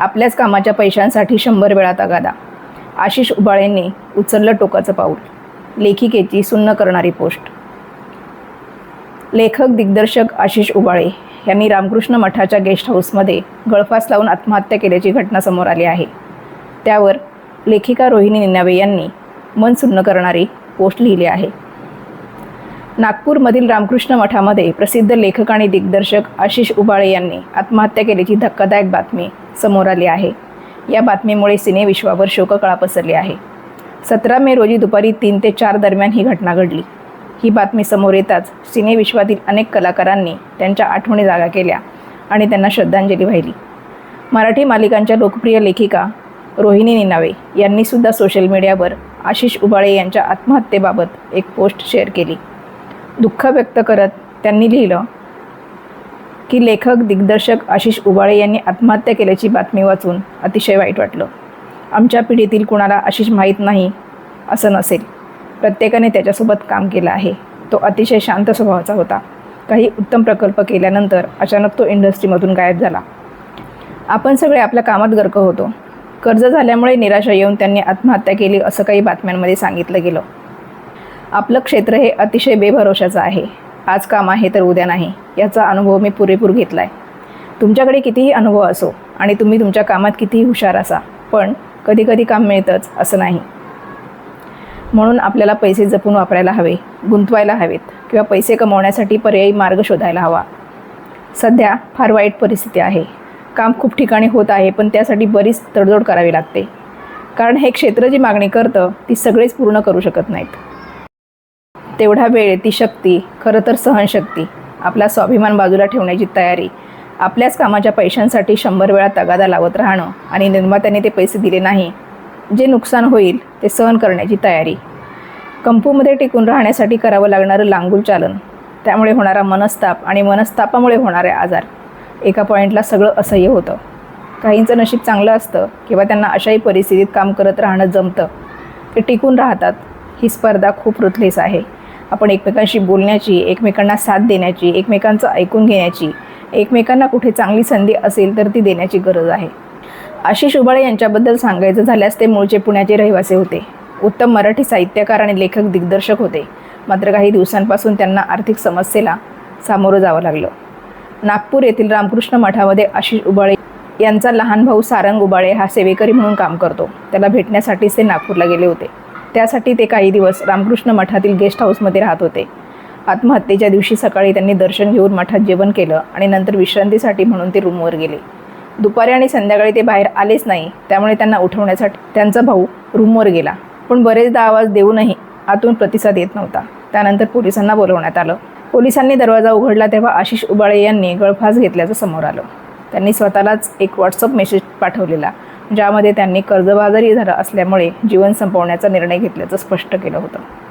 आपल्याच कामाच्या पैशांसाठी शंभर वेळा तगादा. आशिष उबाळेंनी उचललं टोकाचं पाऊल. लेखिकेची सुन्न करणारी पोस्ट. लेखक दिग्दर्शक आशिष उबाळे यांनी रामकृष्ण मठाच्या गेस्ट हाऊसमध्ये गळफास लावून आत्महत्या केल्याची घटना समोर आली आहे. त्यावर लेखिका रोहिणी निनावे यांनी मन सुन्न करणारी पोस्ट लिहिली आहे. नागपूरमधील रामकृष्ण मठामध्ये प्रसिद्ध लेखक आणि दिग्दर्शक आशिष उबाळे यांनी आत्महत्या केल्याची धक्कादायक बातमी समोर आली आहे. या बातमीमुळे सिनेविश्वावर शोककळा पसरली आहे. सतरा मे रोजी दुपारी तीन ते चार दरम्यान ही घटना घडली. ही बातमी समोर येताच सिनेविश्वातील अनेक कलाकारांनी त्यांच्या आठवणी जागा केल्या आणि त्यांना श्रद्धांजली वाहिली. मराठी मालिकांच्या लोकप्रिय लेखिका रोहिणी निनावे यांनीसुद्धा सोशल मीडियावर आशिष उबाळे यांच्या आत्महत्येबाबत एक पोस्ट शेअर केली. दुःख व्यक्त करत त्यांनी लिहिलं की लेखक दिग्दर्शक आशिष उबाळे यांनी आत्महत्या केल्याची बातमी वाचून अतिशय वाईट वाटलं. आमच्या पिढीतील कुणाला आशिष माहीत नाही असं नसेल. प्रत्येकाने त्याच्यासोबत काम केलं आहे. तो अतिशय शांत स्वभावाचा होता. काही उत्तम प्रकल्प केल्यानंतर अचानक तो इंडस्ट्रीमधून गायब झाला. आपण सगळे आपल्या कामात गर्क होतो. कर्ज झाल्यामुळे निराशा येऊन त्यांनी आत्महत्या केली असं काही बातम्यांमध्ये सांगितलं गेलं. आपलं क्षेत्र हे अतिशय बेभरोशाचं आहे. आज काम आहे तर उद्या नाही याचा अनुभव मी पुरेपूर घेतला आहे तुमच्याकडे कितीही अनुभव असो आणि तुम्ही तुमच्या कामात कितीही हुशार असा पण कधी कधी काम मिळतंच असं नाही. म्हणून आपल्याला पैसे जपून वापरायला हवे गुंतवायला हवेत किंवा पैसे कमवण्यासाठी पर्यायी मार्ग शोधायला हवा. सध्या फार वाईट परिस्थिती आहे. काम खूप ठिकाणी होत आहे पण त्यासाठी बरीच तडजोड करावी लागते. कारण हे क्षेत्र जी मागणी करतं ती सगळेच पूर्ण करू शकत नाहीत. तेवढा वेळ ती शक्ती खरं तर सहनशक्ती आपला स्वाभिमान बाजूला ठेवण्याची तयारी आपल्याच कामाच्या पैशांसाठी शंभर वेळा तगादा लावत राहणं आणि निर्मात्याने ते पैसे दिले नाही जे नुकसान होईल ते सहन करण्याची तयारी. कंपूमध्ये टिकून राहण्यासाठी करावं लागणारं लांगूल चालन त्यामुळे होणारा मनस्ताप आणि मनस्तापामुळे होणारे आजार एका पॉईंटला सगळं असह्य होतं. काहींचं नशीब चांगलं असतं किंवा त्यांना अशाही परिस्थितीत काम करत राहणं जमतं ते टिकून राहतात ही स्पर्धा खूप रुथलेस आहे. आपण एकमेकांशी बोलण्याची एकमेकांना साथ देण्याची एकमेकांचं ऐकून घेण्याची एकमेकांना कुठे चांगली संधी असेल तर ती देण्याची गरज आहे. आशिष उबाळे यांच्याबद्दल सांगायचं झाल्यास ते मूळचे पुण्याचे रहिवासी होते. उत्तम मराठी साहित्यकार आणि लेखक दिग्दर्शक होते. मात्र काही दिवसांपासून त्यांना आर्थिक समस्येला सामोरं जावं लागलं. नागपूर येथील रामकृष्ण मठामध्ये आशिष उबाळे यांचा लहान भाऊ सारंग उबाळे हा सेवेकरी म्हणून काम करतो. त्याला भेटण्यासाठीच ते नागपूरला गेले होते. त्यासाठी ते काही दिवस रामकृष्ण मठातील गेस्ट हाऊसमध्ये राहत होते. आत्महत्येच्या दिवशी सकाळी त्यांनी दर्शन घेऊन मठात जेवण केलं आणि नंतर विश्रांतीसाठी म्हणून ते रूमवर गेले. दुपारी आणि संध्याकाळी ते बाहेर आलेच नाही त्यामुळे त्यांना उठवण्यासाठी त्यांचा भाऊ रूमवर गेला. पण बरेचदा आवाज देऊनही आतून प्रतिसाद येत नव्हता. त्यानंतर पोलिसांना बोलवण्यात आलं. पोलिसांनी दरवाजा उघडला तेव्हा आशिष उबाळे यांनी गळफास घेतल्याचं समोर आलं. त्यांनी स्वतःलाच एक व्हॉट्सअप मेसेज पाठवलेला. ज्यामध्ये त्यांनी कर्जबाजारी झालं असल्यामुळे जीवन संपवण्याचा निर्णय घेतल्याचं स्पष्ट केलं होतं.